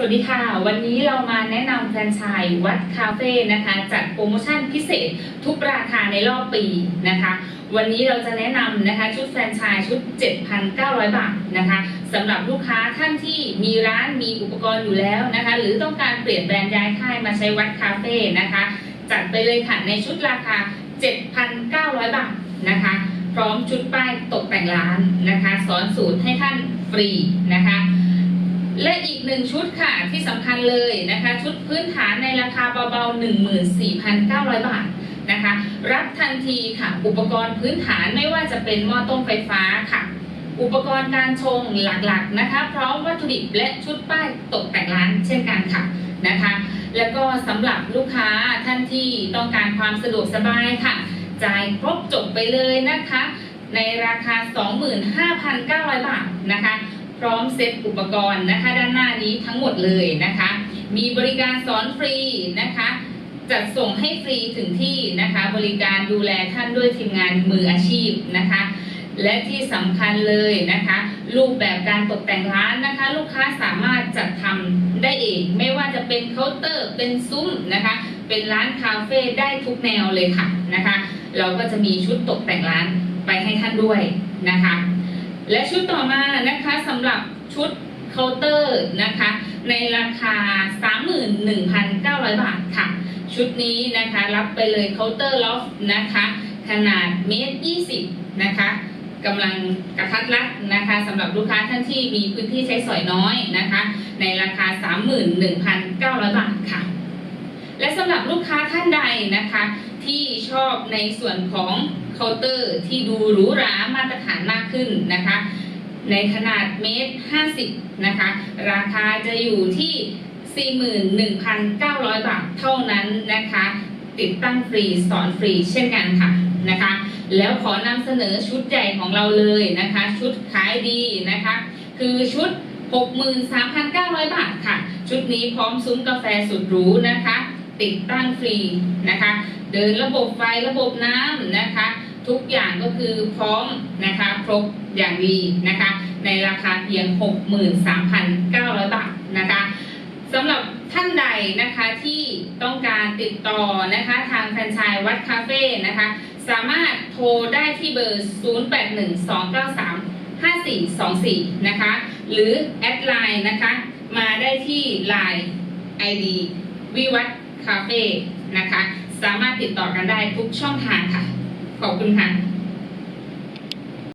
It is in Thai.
สวัสดีค่ะ วันนี้เรามาแนะนำแฟรนไชส์วัดคาเฟ่นะคะจัดโปรโมชั่นพิเศษทุกราคาในรอบปีนะคะ วันนี้เราจะแนะนำนะคะชุดแฟรนไชส์ชุด 7,900 บาทนะคะสำหรับลูกค้าท่านที่มีร้านมีอุปกรณ์อยู่แล้วนะคะ หรือต้องการเปลี่ยนแบรนด์ย้ายค่ายมาใช้วัดคาเฟ่นะคะ จัดไปเลยค่ะในชุดราคา 7,900 บาทนะคะ พร้อมชุดป้ายตกแต่งร้านนะคะ สอนสูตรให้ท่านฟรีนะคะ และอีกหนึ่งชุดค่ะที่สำคัญเลยนะคะ ชุดพื้นฐานในราคาเบาๆ 14,900 บาทนะคะ รับทันทีค่ะอุปกรณ์พื้นฐานไม่ว่าจะเป็นหม้อต้มไฟฟ้าค่ะ อุปกรณ์การชงหลักๆนะคะ พร้อมวัตถุดิบและชุดป้ายตกแต่งร้านเช่นกันค่ะนะคะ แล้วก็สำหรับลูกค้าท่านที่ต้องการความสะดวกสบายค่ะ จ่ายครบจบไปเลยนะคะ ในราคา 25,900 บาทนะคะ พร้อมเซ็ตอุปกรณ์นะคะด้านหน้านี้ทั้งหมดเลยนะคะ มีบริการสอนฟรีนะคะจัดส่งให้ฟรีถึงที่นะคะ บริการดูแลท่านด้วยทีมงานมืออาชีพนะคะ และที่สำคัญเลยนะคะ รูปแบบการตกแต่งร้านนะคะ ลูกค้าสามารถจัดทำได้เอง ไม่ว่าจะเป็นเคาน์เตอร์เป็นซุ้มนะคะ เป็นร้านคาเฟ่ได้ทุกแนวเลยค่ะนะคะ เราก็จะมีชุดตกแต่งร้านไปให้ท่านด้วยนะคะ และชุดต่อมานะคะสำหรับชุดเคาน์เตอร์นะคะ ในราคา 31,900 บาทค่ะ ชุดนี้นะคะรับไปเลยเคาน์เตอร์ล็อฟนะคะ ขนาดเมตร20นะคะกำลังกระทัดรัดนะคะสำหรับลูกค้าท่านที่มีพื้นที่ใช้สอยน้อยนะคะ ในราคา 31,900 บาทค่ะ และสำหรับลูกค้าท่านใดนะคะ ที่ชอบในส่วนของเคาน์เตอร์ที่ดูหรูหรามาตรฐ ขึ้นนะคะ ในขนาดเมตร 50 นะคะ ราคาจะอยู่ที่ 41,900 บาทเท่านั้นนะคะ ติดตั้งฟรีสอนฟรีเช่นกันค่ะนะคะ แล้วขอนำเสนอชุดใหญ่ของเราเลยนะคะ ชุดขายดีนะคะ คือชุด 63,900 บาทค่ะ ชุดนี้พร้อมซุ้มกาแฟสุดหรูนะคะ ติดตั้งฟรีนะคะ เดินระบบไฟระบบน้ำนะคะ ทุกอย่างก็คือพร้อมนะคะครบอย่างดีนะคะในราคาเพียง 63,900 บาทนะคะสำหรับท่านใดนะคะที่ต้องการติดต่อนะคะทางแฟรนไชส์วัดคาเฟ่นะคะสามารถโทรได้ที่เบอร์ 081293 5424 นะคะหรือแอดไลน์นะคะมาได้ที่ Line ID วิวัฒคาเฟ่นะคะสามารถติดต่อกันได้ทุกช่องทางค่ะ ขอบคุณค่ะ